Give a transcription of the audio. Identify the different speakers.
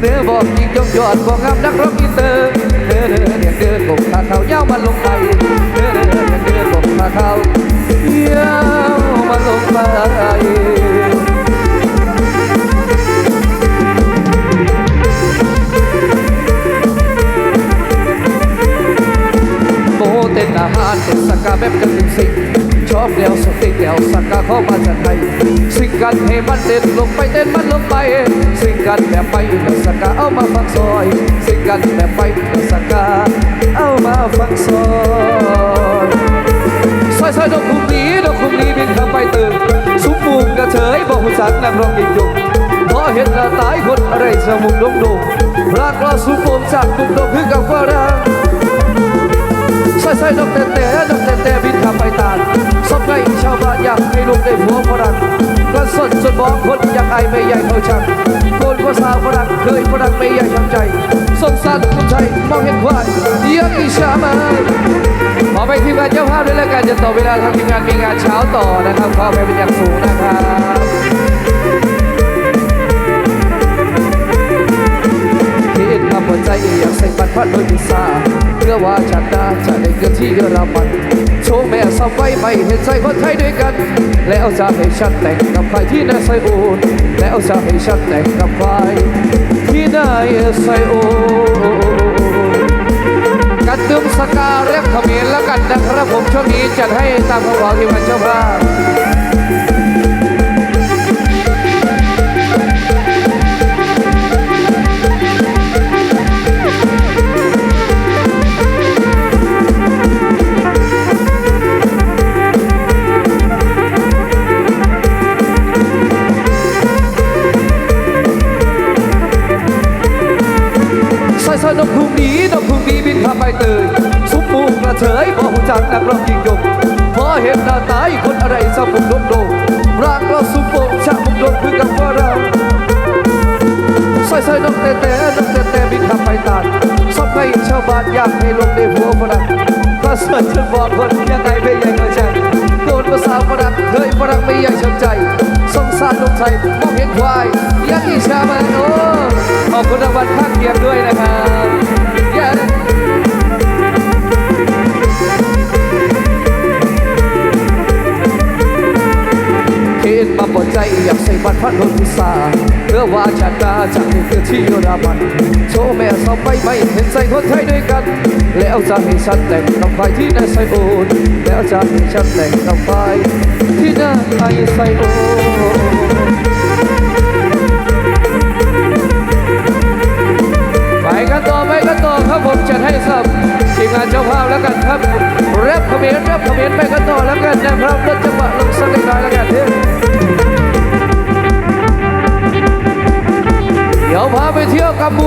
Speaker 1: เธอบอกงยอดบอกงามนักร้องอินเตอร์เดินเดินอย่างเดินกบขาเขาเย้ามันลงไปเดินเดินอเดินกบขาเขาเย้ามันลงไปโมเต้นอาหารเต้นสกาแบบกันเป็นสิ่งชอบเดียวสติเดียวสกาเข้ามาจากไทย กันให้มันเต้นลงไปเต้นมันลงไป สิ่งกันแบบไปเดี๋ยวสกาเอามาฟังซอย สิ่งกันแบบไปเดี๋ยวสกาเอามาฟังซอยซอยซอยดอกคุมนี้ดอกคุมนี้บินเข้าไปตื่นสุมมุมกระเฉยบอกหุ่นสักนักรองยิ่งยงพอเห็นละตายคนอะไรสมุกดงดงรักรอสุมมุมจากดุมดงคือกับฝรั่งใส่ใส่นกเตะเตะนกเตะเตะบิน งานเจ้าภาพด้วยแล้วกันจะต่อเวลาทางทีงานมีงานเช้าต่อนะครับขอไปเป็นอย่างสูงนะครับคิดมาหัวใจอยากใส่บัตรพัดโดยพิซซ่าเพื่อว่าชาติหน้าจะได้เกิดที่เยอรมันโชว์แม่สาวไว้ไม่เห็นใจคนไทยด้วยกัน แล้วจะให้ฉันแต่งกับใครที่น่าไซอูนแล้วจะให้ฉันแต่งกับใครที่น่าไซอูน ซึมสกาเรียบเขมิ้นแล้วกันนะครับผมช่วงนี้จัดให้ตามคำขอที่มันเจ้าภาพ ระเฉยบอกหูจักนักร้องยิงยงพอเห็นหน้าตายคนอะไรสะพุงโดงโดงร่างเราสุมโป่งชะมุงโดงคือกับว่าเราซอยซอยนกเตะเตะนกเตะเตะบินข้ามไปตาดสอบให้ชาวบ้านอยากให้ลงได้หัวฝรั่งก็สนจะบอกคนยังไงไม่ยังก็ช่างโดนภาษาฝรั่งเคยฝรั่งไม่ยังชมใจสงสารลูกไทยมองเห็นควายยังอิชามันโอ้ขอบคุณรางวัลข้างเคียงด้วยนะครับ เห็นมาปวดใจอยากใส่บัตรพัดลมพิซาเพื่อว่าชาติหน้าจะให้เกิดที่เยอรมันโชว์แม่สาวไปไม่เห็นใจคนไทยด้วยกัน แล้วจะให้ฉันแต่งกับใครที่น่าใส่โอนแล้วจะให้ฉันแต่งกับใครที่น่าใส่โอนไปกันต่อไปกันต่อครับผมจัดให้สับทีมงานเจ้าภาพแล้วกันครับแรปเขมรแรปเขมรไปกันต่อแล้วกันนะครับเด้